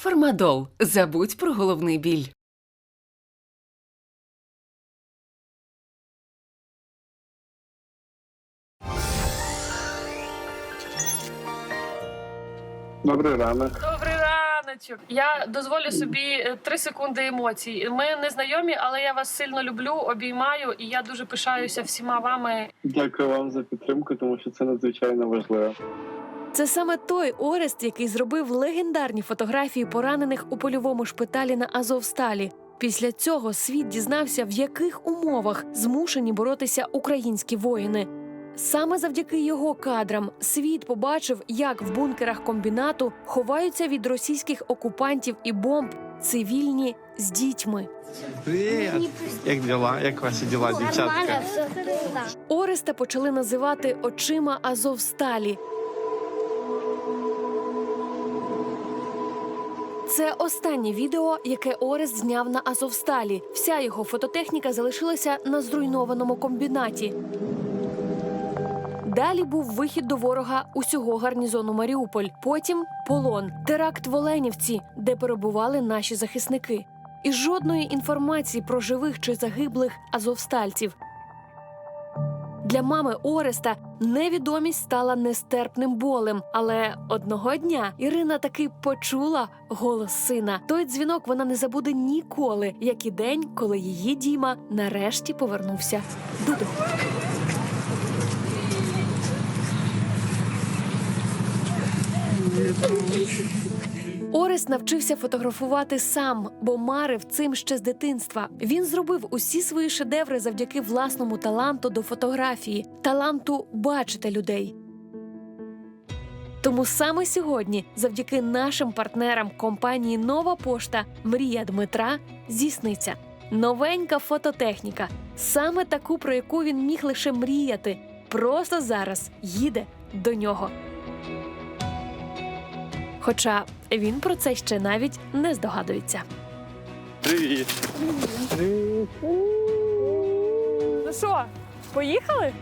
Фармадол. Забудь про головний біль. Добрий ранок. Добрий раночок. Я дозволю собі е, три секунди емоцій. Ми не знайомі, але я вас сильно люблю, обіймаю, і я дуже пишаюся всіма вами. Дякую вам за підтримку, тому що це надзвичайно важливо. Це саме той Орест, який зробив легендарні фотографії поранених у польовому шпиталі на Азовсталі. Після цього світ дізнався, в яких умовах змушені боротися українські воїни. Саме завдяки його кадрам світ побачив, як в бункерах комбінату ховаються від російських окупантів і бомб цивільні з дітьми. Привіт! Як діла? Як ваші діла, дівчатка? Все да. Ореста почали називати очима Азовсталі. Це останнє відео, яке Орест зняв на Азовсталі. Вся його фототехніка залишилася на зруйнованому комбінаті. Далі був вихід до ворога усього гарнізону Маріуполь. Потім полон, теракт в Оленівці, де перебували наші захисники. І жодної інформації про живих чи загиблих азовстальців. Для мами Ореста невідомість стала нестерпним болем. Але одного дня Ірина таки почула голос сина. Той дзвінок вона не забуде ніколи, як і день, коли її Діма нарешті повернувся додому. Орест навчився фотографувати сам, бо марив цим ще з дитинства. Він зробив усі свої шедеври завдяки власному таланту до фотографії, таланту бачити людей. Тому саме сьогодні, завдяки нашим партнерам компанії Нова Пошта, мрія Дмитра здійсниться. Новенька фототехніка, саме таку, про яку він міг лише мріяти, просто зараз їде до нього. Хоча він про це ще навіть не здогадується. Привіт! Ну що, поїхали?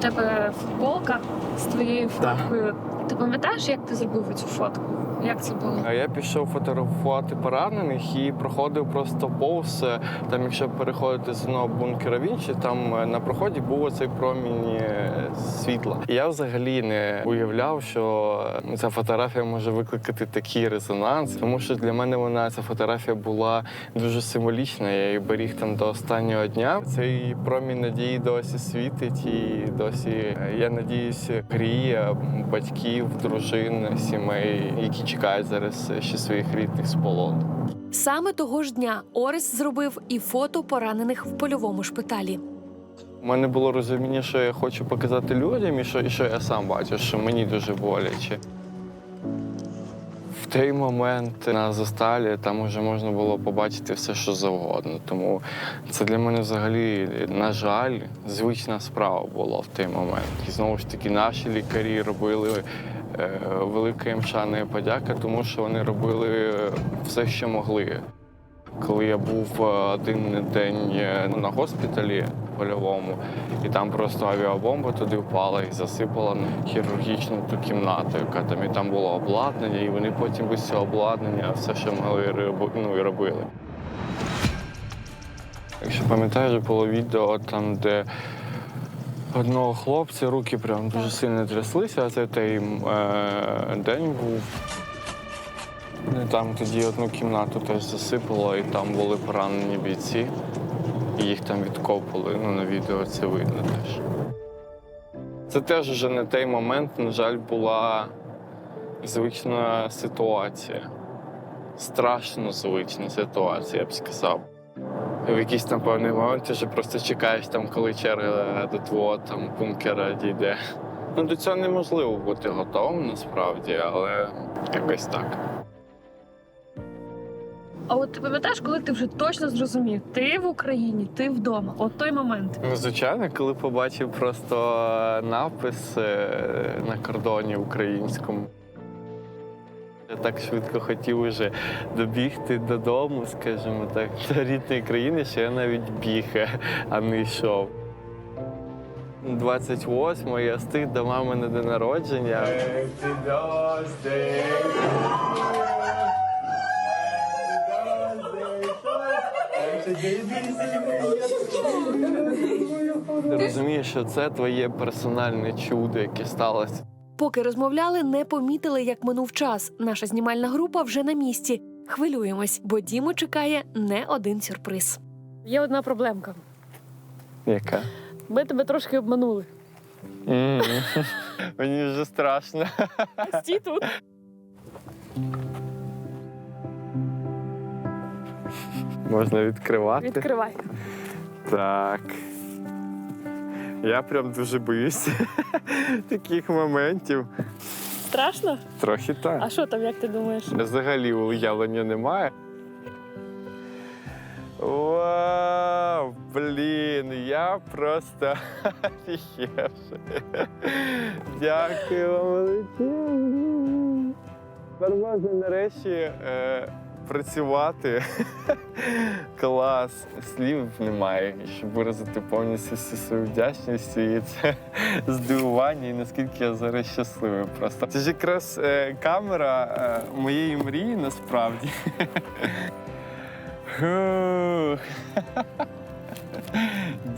В тебе футболка з твоєю фоткою. Ти пам'ятаєш, як ти зробив цю фотку? Як це було? А Я пішов фотографувати поранених і проходив просто повз. е, Там, якщо переходити з одного бункера в інший, там е, на проході був оцей промінь е, світла. І я взагалі не уявляв, що ця фотографія може викликати такий резонанс, тому що для мене вона ця фотографія була дуже символічна. Я її беріг там до останнього дня. Цей промінь надії досі світить, і досі е, я надіюся, гріє батьків, дружин, сімей, які чекають зараз ще своїх рідних з полону. Саме того ж дня Орес зробив і фото поранених в польовому шпиталі. У мене було розуміння, що я хочу показати людям, і що, і що я сам бачу, що мені дуже боляче. Той момент на засталі там вже можна було побачити все, що завгодно. Тому це для мене взагалі, на жаль, звична справа була в той момент. І знову ж таки, наші лікарі робили е, велика їм шана подяка, тому що вони робили е, все, що могли. Коли я був е, один день на госпіталі польовому, і там просто авіабомба туди впала і засипала хірургічну ту кімнату, яка там і там було обладнання, і вони потім без цього обладнання все, що могли ну, і робили. Якщо пам'ятаєш, було відео там, де одного хлопця руки прям дуже сильно тряслися, а це той е, день був. Ну, Там тоді одну кімнату теж засипало, і там були поранені бійці. Їх там відкопали. Ну, на відео це видно теж. Це теж вже не той момент, на жаль, була звична ситуація. Страшно звична ситуація, я б сказав. В якийсь там певний момент ти вже просто чекаєш, там, коли черга до твого там, бункера дійде. Ну, до цього неможливо бути готовим насправді, але якось так. А от ти пам'ятаєш, коли ти вже точно зрозумів, ти в Україні, ти вдома. От той момент. Ну, звичайно, коли побачив просто напис е, на кордоні українському. Я так швидко хотів уже добігти додому, скажімо так, до рідної країни, що я навіть біг, а не йшов. 28-го я встиг до мами на день народження. Ти розумієш, що це твоє персональне чудо, яке сталося. Поки розмовляли, не помітили, як минув час. Наша знімальна група вже на місці. Хвилюємось, бо Діму чекає не один сюрприз. Є одна проблемка. Яка? Ми тебе трошки обманули. Мені вже страшно. Стій тут. Можна відкривати. Відкривай. Так. Я прям дуже боюся таких моментів. Страшно? Трохи так. А що там, як ти думаєш? Взагалі уявлення немає. Вау, блін, я просто офігевши. Дякую вам величезне. Тепер можна нарешті е, працювати. Клас. Слів немає, щоб виразити повністю всю свою вдячність і це здивування, і наскільки я зараз щасливий просто. Це ж якраз е, камера е, моєї мрії насправді.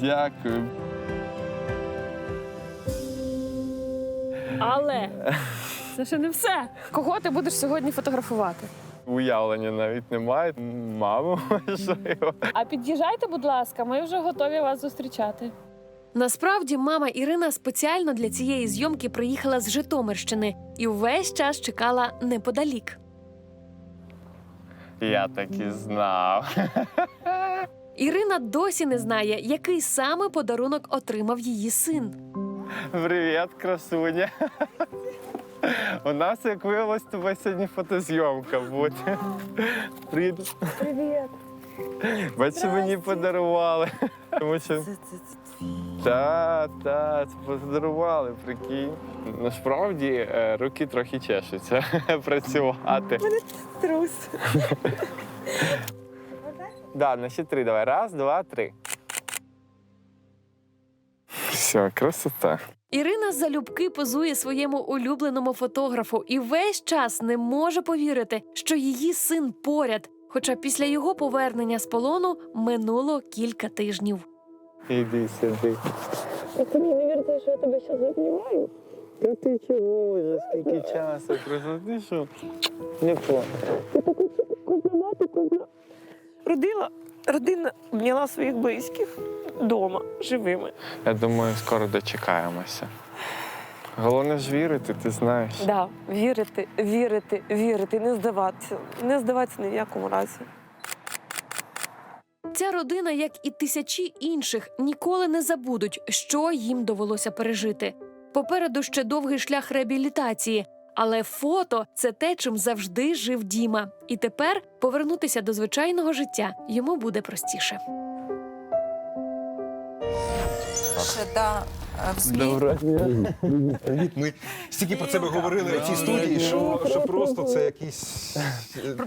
Дякую. Але це ще не все. Кого ти будеш сьогодні фотографувати? Уявлення навіть немає. Маму, можливо. А під'їжджайте, будь ласка, ми вже готові вас зустрічати. Насправді, мама Ірина спеціально для цієї зйомки приїхала з Житомирщини і увесь час чекала неподалік. Я так і знав. Ірина досі не знає, який саме подарунок отримав її син. Привіт, красуня. У нас, як виявилось, тобою сьогодні фотозйомка буде. Привіт. Привіт. Бачиш, мені подарували. Тому що та, та, це подарували, прикинь. Насправді е, руки трохи чешуться працювати. Мене Трус. Да, на ще три давай. Раз, два, три. Все, красота. Ірина залюбки позує своєму улюбленому фотографу і весь час не може повірити, що її син поряд. Хоча після його повернення з полону минуло кілька тижнів. Іди сюди. Ти мені не вірите, що я тебе зараз обнімаю? Та ти чого вже скільки часу? Просто ти що? Не по. Родила, родина обняла своїх близьких вдома живими. Я думаю, скоро дочекаємося. Головне ж вірити, ти знаєш. Да, вірити, вірити, вірити, не здаватися, не здаватися ні в якому разі. Ця родина, як і тисячі інших, ніколи не забудуть, що їм довелося пережити. Попереду ще довгий шлях реабілітації, але фото це те, чим завжди жив Діма. І тепер повернутися до звичайного життя йому буде простіше. Ще да, е, вслід. Доброго дня. Привіт. Ми стільки про це тебе говорили в цій студії, що, що просто це якийсь.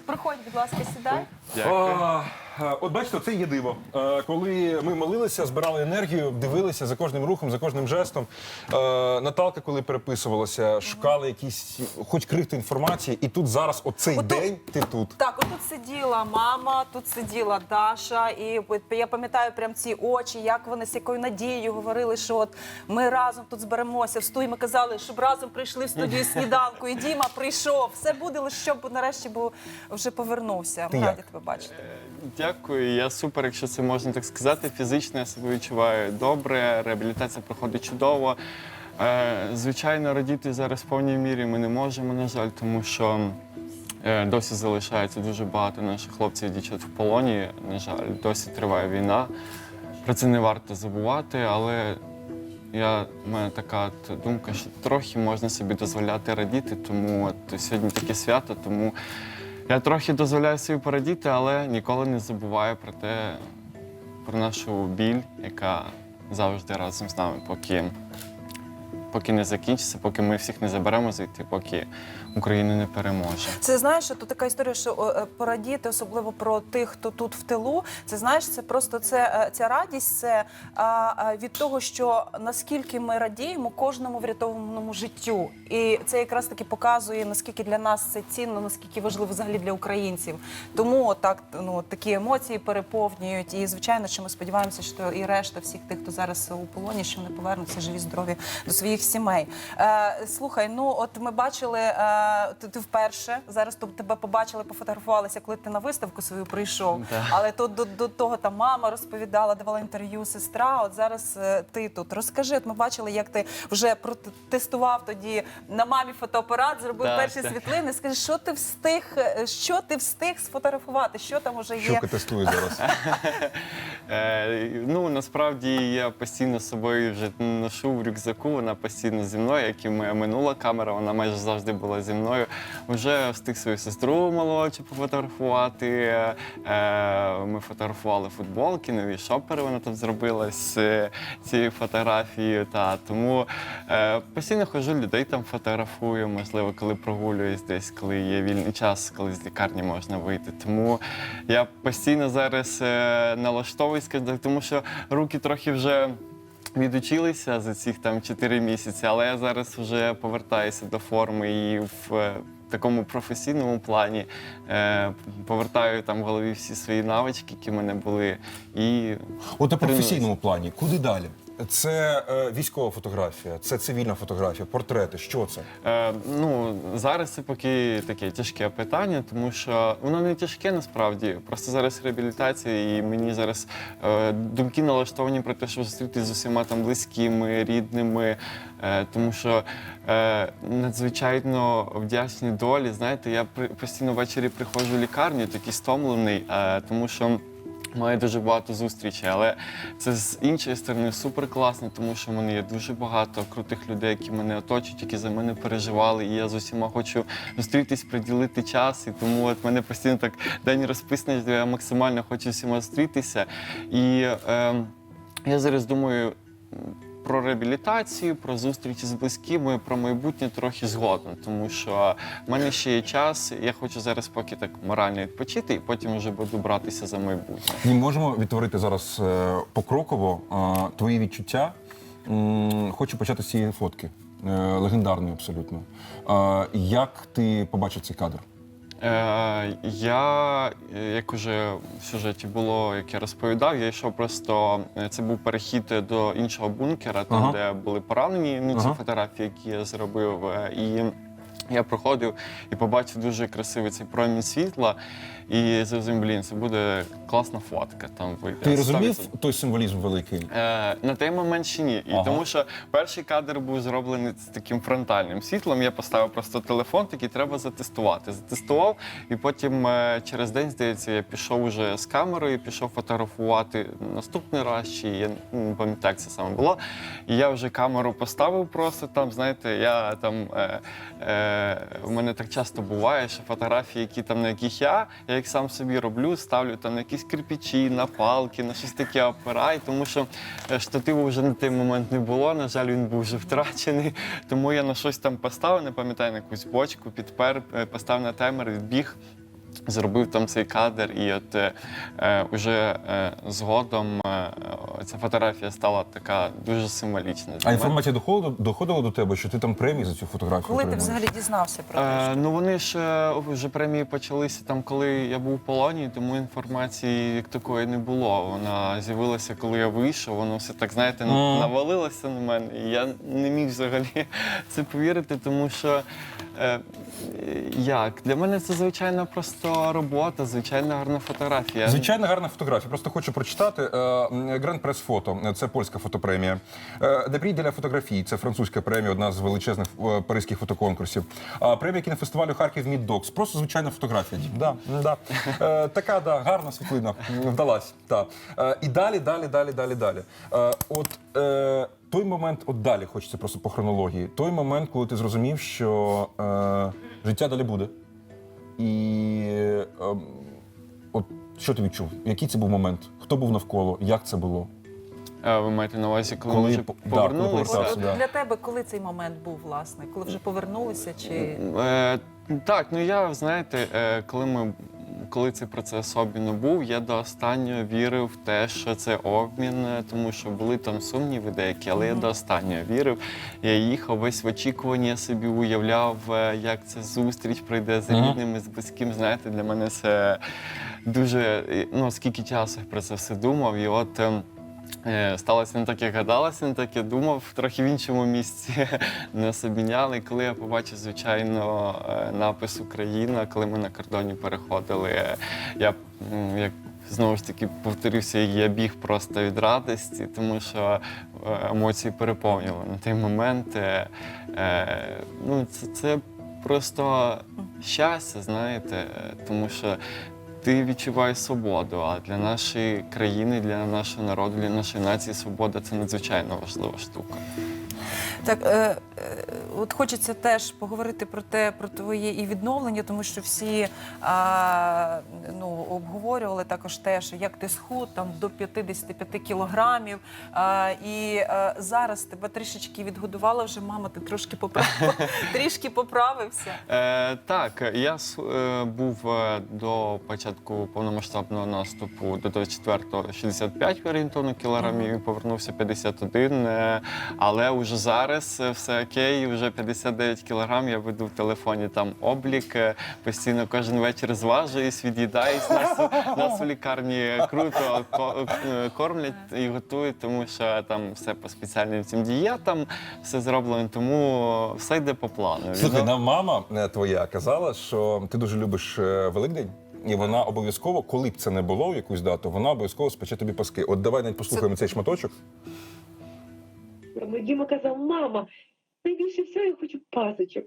Проходь, будь ласка, сідай. Дякую. А, От бачите, це є диво. Е, Коли ми молилися, збирали енергію, дивилися за кожним рухом, за кожним жестом. Е, Наталка, коли переписувалася, шукали якісь, хоч крихти інформації, і тут зараз, оцей Отут. день, ти тут. Так, отут сиділа мама, тут сиділа Даша, і я пам'ятаю прям ці очі, як вони з якою надією говорили, що от ми разом тут зберемося в студії. Ми казали, щоб разом прийшли в студію сніданку. І Діма прийшов. Все буде лише щоб нарешті був вже повернувся. Ти Ми раді як? тебе бачити. Дякую. Я супер, якщо це можна так сказати. Фізично я себе відчуваю добре, реабілітація проходить чудово. Е, Звичайно, радіти зараз в повній мірі ми не можемо, на жаль, тому що е, досі залишається дуже багато наших хлопців і дівчат в полоні. На жаль, досі триває війна. Про це не варто забувати, але я, в мене така думка, що трохи можна собі дозволяти радіти, тому от сьогодні таке свято, тому я трохи дозволяю собі порадіти, але ніколи не забуваю про те, про нашу біль, яка завжди разом з нами, поки, поки не закінчиться, поки ми всіх не заберемо звідти, поки Україна не переможе. Це знаєш, тут така історія, що е, порадіти, особливо про тих, хто тут в тилу. Це знаєш, це просто це е, ця радість, це від того, що наскільки ми радіємо кожному врятованому життю, і це якраз таки показує наскільки для нас це цінно, наскільки важливо взагалі для українців. Тому так ну такі емоції переповнюють. І звичайно, що ми сподіваємося, що і решта всіх тих, хто зараз у полоні, що вони повернуться живі, здорові до своїх сімей. Е, слухай, ну от ми бачили, ти, ти вперше зараз тут тебе побачили, пофотографувалися, коли ти на виставку свою прийшов. Да. Але тут до, до того там мама розповідала, давала інтерв'ю, сестра. От зараз е, ти тут. Розкажи, от ми бачили, як ти вже протестував тоді на мамі фотоапарат, зробив Так, перші так. світлини. Скажи, що ти встиг, е, що ти встиг сфотографувати? Що там уже є? Щука тестує зараз. Е, ну насправді я постійно з собою вже ношу в рюкзаку. Вона постійно зі мною, як і моя минула камера, вона майже завжди була зі мною. Вже встиг свою сестру молодшу пофотографувати. Е, ми фотографували футболки, нові шопери вона тут зробила з цією фотографією. Та тому е, постійно ходжу, людей там фотографую, можливо, коли прогулююсь десь, коли є вільний час, коли з лікарні можна вийти. Тому я постійно зараз е, налаштовуюсь, тому що руки трохи вже. Відучилися за цих там 4 місяці, але я зараз вже повертаюся до форми і в е, такому професійному плані е, повертаю там в голові всі свої навички, які в мене були. І От у професійному плані, куди далі? Це е, військова фотографія, це цивільна фотографія, портрети. Що це? Е, ну, зараз це поки таке тяжке питання, тому що воно не тяжке насправді. Просто зараз реабілітація, і мені зараз е, думки налаштовані про те, щоб зустрітися з усіма там близькими, рідними. Е, тому що е, надзвичайно вдячні долі. Знаєте, я при, постійно ввечері приходжу в лікарню, такий стомлений, е, тому що. Маю дуже багато зустрічей, але це з іншої сторони супер класно, тому що в мене є дуже багато крутих людей, які мене оточують, які за мене переживали. І я з усіма хочу зустрітись, приділити час. І тому от мене постійно так день розписаний, де я максимально хочу всіма зустрітися. І е, я зараз думаю. Про реабілітацію, про зустрічі з близькими, про майбутнє трохи згодом, тому що в мене ще є час. Я хочу зараз поки так морально відпочити, і потім вже буду братися за майбутнє. Ми можемо відтворити зараз е, покроково е, твої відчуття. Хочу почати з цієї фотки, е, легендарної абсолютно. Як ти побачив цей кадр? Е, я, е, як уже в сюжеті було, як я розповідав, я йшов просто. е, Це був перехід до іншого бункера, там, Ага. де були поранені. Ну, ці Ага. фотографії, які я зробив. е, І я проходив і побачив дуже красивий цей промінь світла. І зрозумів, блін, це буде класна фотка. Там. Ти розумів той символізм великий? Е, на той момент ще ні. І Ага. тому що перший кадр був зроблений з таким фронтальним світлом. Я поставив просто телефон, такий треба затестувати. Затестував, і потім е, через день, здається, я пішов уже з камерою, пішов фотографувати наступний раз, чи я не пам'ятаю, як це саме було. І я вже камеру поставив просто там, знаєте, я там. Е, е, в мене так часто буває, що фотографії, які там на яких я, я їх сам собі роблю, ставлю там на якісь кирпичі, на палки, на щось таке опирай, тому що е, штативу вже на той момент не було. На жаль, він був вже втрачений. Тому я на щось там поставив, не пам'ятаю, на якусь бочку, підпер, е, поставив на таймер, відбіг. Зробив там цей кадр, і от е, е, уже е, згодом е, ця фотографія стала така дуже символічна. для А мене. інформація доходила, доходила до тебе, що ти там премії за цю фотографію Коли ти отримуєш? взагалі дізнався про те? Е, що- ну вони ж е, вже премії почалися там, коли я був в полоні, тому інформації як такої не було. Вона з'явилася, коли я вийшов. Воно все так, знаєте, Мгм. навалилося на мене. І я не міг взагалі це повірити, тому що е, як? Для мене це звичайна просто робота, звичайна гарна фотографія. Звичайно, гарна фотографія. Просто хочу прочитати. Гранд прес фото це польська фотопремія. Депрі для фотографії це французька премія, одна з величезних е, паризьких фотоконкурсів. А премія кінофестивалю Харків Міддокс. Просто звичайна фотографія. Да, да. Е, Така да, гарна світлина. Вдалась. Е, І далі, далі, далі, далі, далі. Е, От е, той момент, от далі хочеться просто по хронології. Той момент, коли ти зрозумів, що е, життя далі буде. І ем, от що ти відчув? Який це був момент? Хто був навколо? Як це було? А Ви маєте на увазі, коли, ми вже по- да, коли повернулися? повертався. От да. Для тебе коли цей момент був, власне? Коли вже повернулися? Чи Е, так, ну я знаєте, е, коли ми. Коли цей процес обміну був, я до останнього вірив в те, що це обмін, е, тому що були там сумніви деякі, але я до останнього вірив. Я їхав весь в очікуванні, я собі уявляв, е, як ця зустріч пройде з рідними, з близьким. Знаєте, для мене це дуже е, ну скільки часу я про це все думав. І от ем, Е, Сталося не так, як гадалося, не так як думав, трохи в іншому місці нас обміняли. Коли я побачив, звичайно, е, напис Україна, коли ми на кордоні переходили, е, я як знову ж таки повторюся, я біг просто від радості, тому що емоції переповнювали на той момент. Ну, це, це просто щастя, знаєте, тому що ти відчуваєш свободу. А для нашої країни, для нашого народу, для нашої нації свобода це надзвичайно важлива штука. Так, е, е, от хочеться теж поговорити про те, про твоє і відновлення, тому що всі а, ну, обговорювали також те, що як ти схуд там до 55 кілограмів. А, і е, зараз тебе трішечки відгодувала вже мама, ти трошки трішки поправився. Е, так, я е, був е, до початку повномасштабного наступу до 24-го 65 орієнтовно кілограмів повернувся 51. е, але вже зараз все окей, вже 59 кілограм. Я веду в телефоні там облік. Постійно кожен вечір зважуюсь, від'їдаюсь. Нас, нас в лікарні круто ко- кормлять і готують, тому що там все по спеціальним цим дієтам, все зроблено, тому все йде по плану. Слухай, нам мама е, твоя казала, що ти дуже любиш е, Великдень. І вона обов'язково, коли б це не було в якусь дату, вона обов'язково спече тобі паски. От давай навіть послухаємо цей шматочок. Діма казав, мама, найбільше всього я хочу пасочок.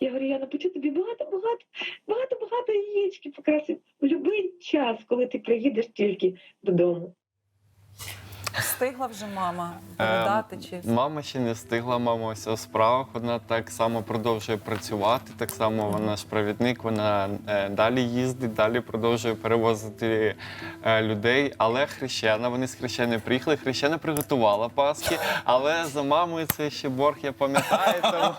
Я говорю, я напечу тобі багато, багато, багато, багато яєчки покрасив в будь-який час, коли ти приїдеш тільки додому. Встигла вже мама передати чи Ем, Мама ще не встигла, мама ось у справах. Вона так само продовжує працювати. Так само вона ж провідник, вона е, далі їздить, далі продовжує перевозити е, людей. Але хрещена, вони з хрещени приїхали. Хрещена приготувала паски, але за мамою це ще борг, я пам'ятаю. Тому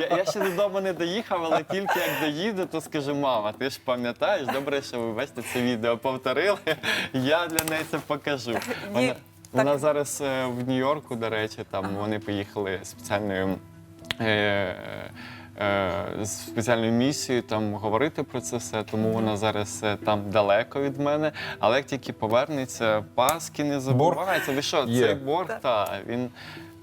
я, я ще додому не доїхав, але тільки як доїду, то скажу, мама, ти ж пам'ятаєш, добре, що ви весь це відео повторили. Я для неї це покажу. Вона, вона зараз е, в Нью-Йорку, до речі, там вони поїхали спеціальною. Е, е, з спеціальною місією там говорити про це все, тому вона зараз е, там далеко від мене. Але як тільки повернеться, Паски не забувається. Ви що, цей борг, та, він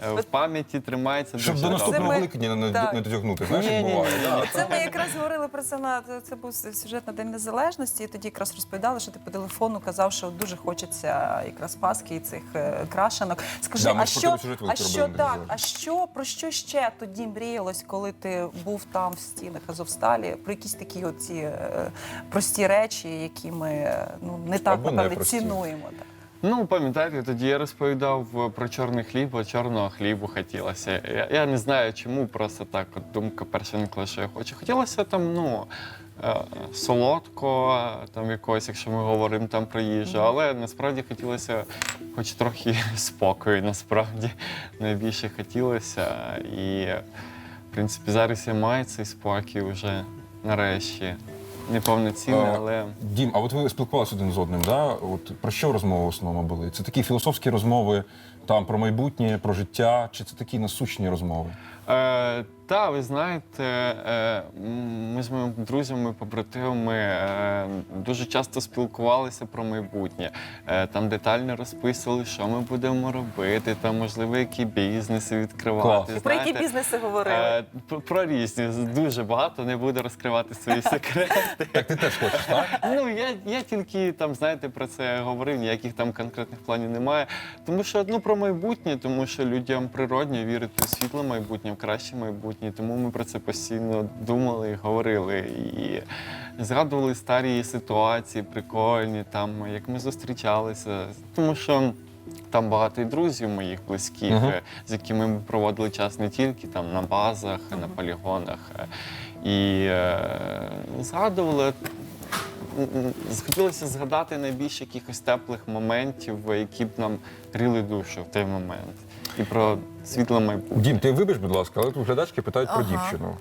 е, в пам'яті тримається Щоб дуже до добре. наступного ми- Великдня не, Так. не дотягнути. Знаєш, як Ні-ні-ні. буває. да. Це ми якраз говорили про це на це був сюжет на День Незалежності. І тоді якраз розповідали, що ти по телефону казав, що дуже хочеться якраз паски і цих е, крашенок. Скажи, Да, ми а ж про що, сюжет а великий що робили на День так? А що про що ще тоді мріялось, коли ти був там в стінах Азовсталі? Про якісь такі оці е, прості речі, які ми е, ну не так Або напевне непрості. цінуємо. Так. Ну, пам'ятаєте, тоді я розповідав е, про чорний хліб, бо чорного хлібу хотілося. Я, я не знаю чому, просто так от думка перша виникла, що я хочу. Хотілося там, ну. е, Солодко, там якогось, якщо ми говоримо там про їжу, але насправді хотілося хоч трохи спокою, насправді найбільше хотілося. І, в принципі, зараз я маю цей спокій вже нарешті. Неповноцінний, А, але Дім, а от ви спілкувалися один з одним, да? От про що розмови в основному були? Це такі філософські розмови там про майбутнє, про життя, чи це такі насущні розмови? Е, та, ви знаєте, е, ми з моїми друзями, побратимами е, дуже часто спілкувалися про майбутнє. Е, там детально розписували, що ми будемо робити, там, можливо, які бізнеси відкривати. Клас. Про які бізнеси говорили? Про, про різні, дуже багато, не буду розкривати свої секрети. Так ти теж хочеш, так? Ну, я, я тільки там, знаєте, про це говорив, ніяких там конкретних планів немає. Тому що ну, про майбутнє, тому що людям природньо вірити в світле майбутнє, в краще майбутнє. Тому ми про це постійно думали і говорили. І згадували старі ситуації, прикольні, там, як ми зустрічалися. Тому що. Там багато і друзів моїх близьких, Мгм. е, з якими ми проводили час не тільки там на базах, на полігонах. І е, згадували м, згадати найбільше якихось теплих моментів, які б нам гріли душу в той момент. І про світле майбутнє. Дім, ти вибач, будь ласка, але тут глядачки питають про Ага. дівчину.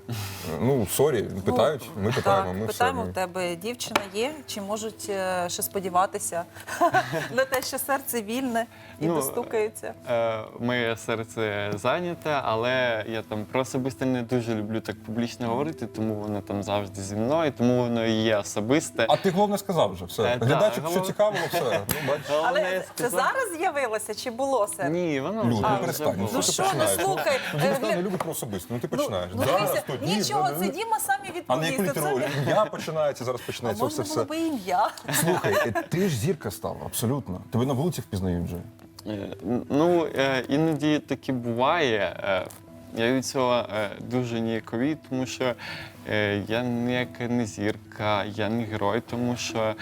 Ну, сорі, питають, ми питаємо, так, ми питаємо в тебе дівчина є, чи можуть е, ще сподіватися на те, що серце вільне і Ну, достукається. Е, Моє серце зайняте, але я там про особисте не дуже люблю так публічно говорити, тому воно там завжди зі мною, тому воно і є особисте. А ти головне сказав вже, все. Е, так, Глядачок, що головне- цікавило, все. Ну, бачиш. Головне, Але я це сказав- зараз з'явилося чи було серце? Ні, воно Люд, вже, ну вже перестань. Ну, Ну що що, ну починаєш? слухай, Ну, е, Діма не любить про особисте, ну ти Ну, починаєш. ну, дивися, нічого, да, це. Діма самі А на яку літеру Це- ім'я починається, зараз А починається можна все було все. би ім'я. Слухай, е, ти ж зірка стала, абсолютно. Тебе на вулиці впізнають вже. Е, Ну, е, іноді таке буває. Е, Я від цього е, дуже ніяковий, тому що е, я ніяка не зірка, я не герой, тому що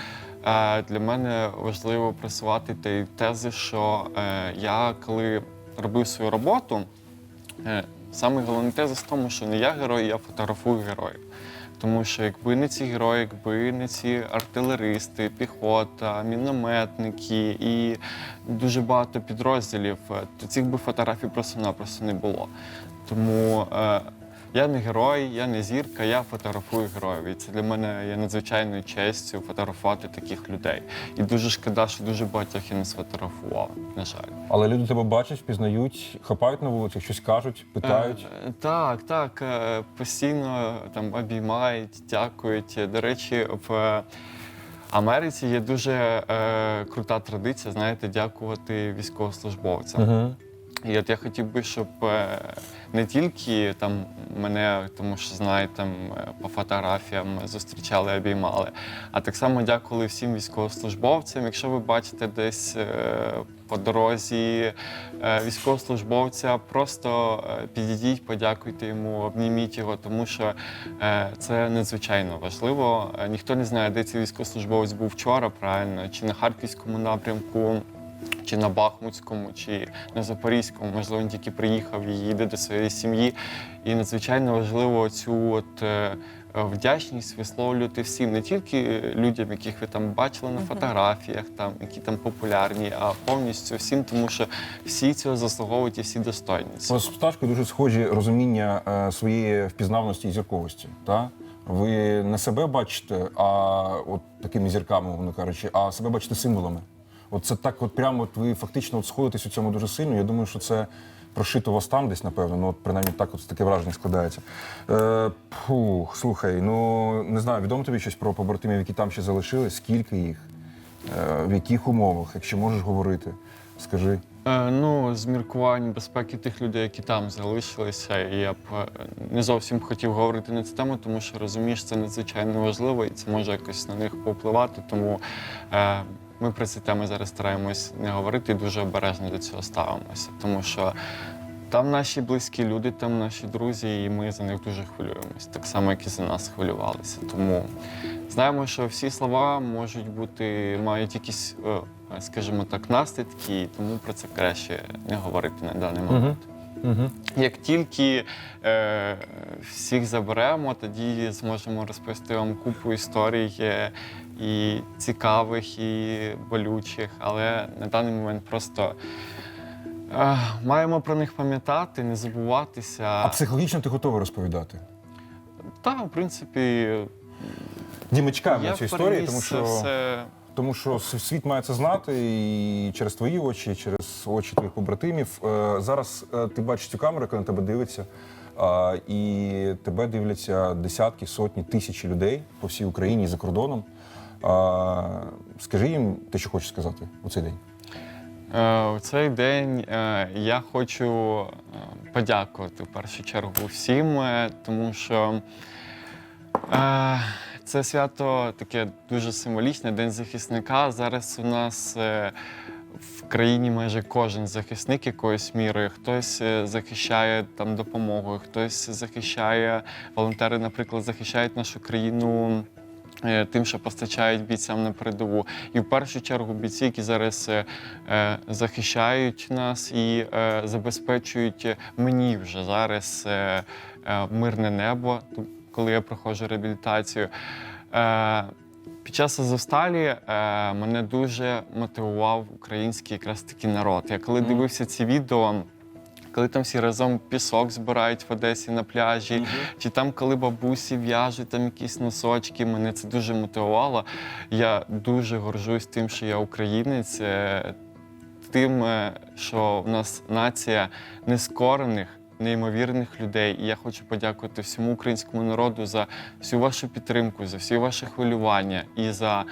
е, для мене важливо просувати ті тези, що е, я коли робив свою роботу, е, саме головний тезис в тому, що не я герой, я фотографую героїв. Тому що якби не ці герої, якби не ці артилеристи, піхота, мінометники і дуже багато підрозділів, е, то цих би фотографій просто-напросто не було. Тому е, я не герой, я не зірка, я фотографую героїв. І це для мене є надзвичайною честю фотографувати таких людей. І дуже шкода, що дуже багатьох я не сфотографував, на жаль. Але люди тебе бачать, впізнають, хапають на вулицях, щось кажуть, питають. Е, Так, так. е, Постійно там обіймають, дякують. До речі, в Америці є дуже е, крута традиція, знаєте, дякувати військовослужбовцям. Угу. І от я хотів би, щоб е, не тільки там мене, тому що знаєте, е, по фотографіям зустрічали, обіймали, а так само дякували всім військовослужбовцям. Якщо ви бачите десь е, по дорозі військовослужбовця, просто підійдіть, подякуйте йому, обніміть його, тому що це надзвичайно важливо. Ніхто не знає, де цей військовослужбовець був вчора, правильно, чи на харківському напрямку чи на Бахмутському, чи на Запорізькому, можливо, він тільки приїхав і їде до своєї сім'ї. І надзвичайно важливо цю от е, вдячність висловлювати всім, не тільки людям, яких ви там бачили на фотографіях, там які там популярні, а повністю всім, тому що всі цього заслуговують і всі достойні. У вас з Пташкою дуже схожі розуміння е, своєї впізнавності і зірковості. Та? Ви не себе бачите, а от такими зірками, воно кажучи, а себе бачите символами. От це так, от прямо от ви фактично от сходитесь у цьому дуже сильно. Я думаю, що це прошито у вас там десь, напевно. Ну, от принаймні так от таке враження складається. Е, фух, слухай, ну не знаю, відомо тобі щось про побратимів, які там ще залишились, скільки їх, е, в яких умовах, якщо можеш говорити, скажи. Е, Ну, з міркувань безпеки тих людей, які там залишилися, я б е, не зовсім хотів говорити на цю тему, тому що розумієш, це надзвичайно важливо і це може якось на них повпливати. Тому е, ми про ці теми зараз стараємось не говорити і дуже обережно до цього ставимося, тому що. Там наші близькі люди, там наші друзі, і ми за них дуже хвилюємось, так само, як і за нас хвилювалися. Тому знаємо, що всі слова можуть бути, мають якісь, е, скажімо так, наслідки, і тому про це краще не говорити на даний момент. Угу. Як тільки е, всіх заберемо, тоді зможемо розповісти вам купу історій е, і цікавих, і болючих, але на даний момент просто. е, Маємо про них пам'ятати, не забуватися. А психологічно ти готовий розповідати? Та, в принципі, Ні, ми чекаємо я на цю історію, переніс тому що. все. Тому що світ має це знати і через твої очі, і через очі твоїх побратимів. Е, Зараз е, ти бачиш цю камеру, яка на тебе дивиться, і тебе дивляться десятки, сотні, тисячі людей по всій Україні за кордоном. Скажи їм те, що хочеш сказати у цей день. Е, У цей день я хочу подякувати в першу чергу всім, тому що це свято таке дуже символічне, День захисника. Зараз у нас е, в країні майже кожен захисник якоюсь мірою. Хтось е, захищає там допомогою, хтось захищає волонтери, наприклад, захищають нашу країну. е, Тим, що постачають бійцям на передову, і в першу чергу бійці, які зараз е, захищають нас і е, забезпечують мені вже зараз е, е, мирне небо, коли я проходжу реабілітацію. Е, Під час Азовсталі е, мене дуже мотивував український якраз таки народ. Я коли дивився ці відео, коли там всі разом пісок збирають в Одесі на пляжі, чи там, коли бабусі в'яжуть там якісь носочки, мене це дуже мотивувало. Я дуже горжусь тим, що я українець, е, тим, е, що в нас нація нескорених, неймовірних людей. І я хочу подякувати всьому українському народу за всю вашу підтримку, за всі ваші хвилювання і за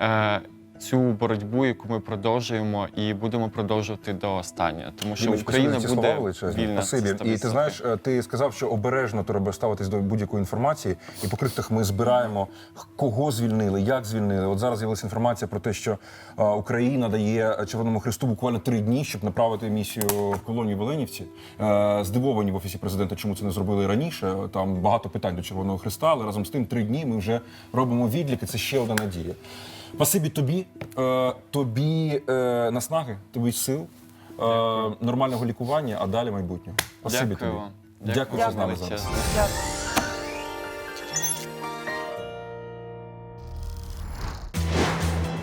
е, цю боротьбу, яку ми продовжуємо і будемо продовжувати до останнього. Тому що Дімочка, Україна буде слова величезні. вільна. Спасибі. І ти знаєш, е, ти сказав, що обережно треба ставитись до будь-якої інформації. І по криптах ми збираємо, кого звільнили, як звільнили. От зараз з'явилася інформація про те, що е, Україна дає Червоному Христу буквально три дні, щоб направити місію в колонію в Оленівці. Е, Здивовані в офісі президента, чому це не зробили раніше. Там багато питань до Червоного Христа, але разом з тим три дні ми вже робимо відлік, і це ще одна надія. Спасибі тобі, е, тобі е, наснаги, тобі сил, е, нормального лікування, а далі майбутнє. Спасибі Дякую тобі. вам. Дякую, що з нами зараз. величезне.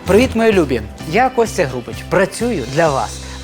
Привіт, мої любі! Я Костя Грубич. Працюю для вас.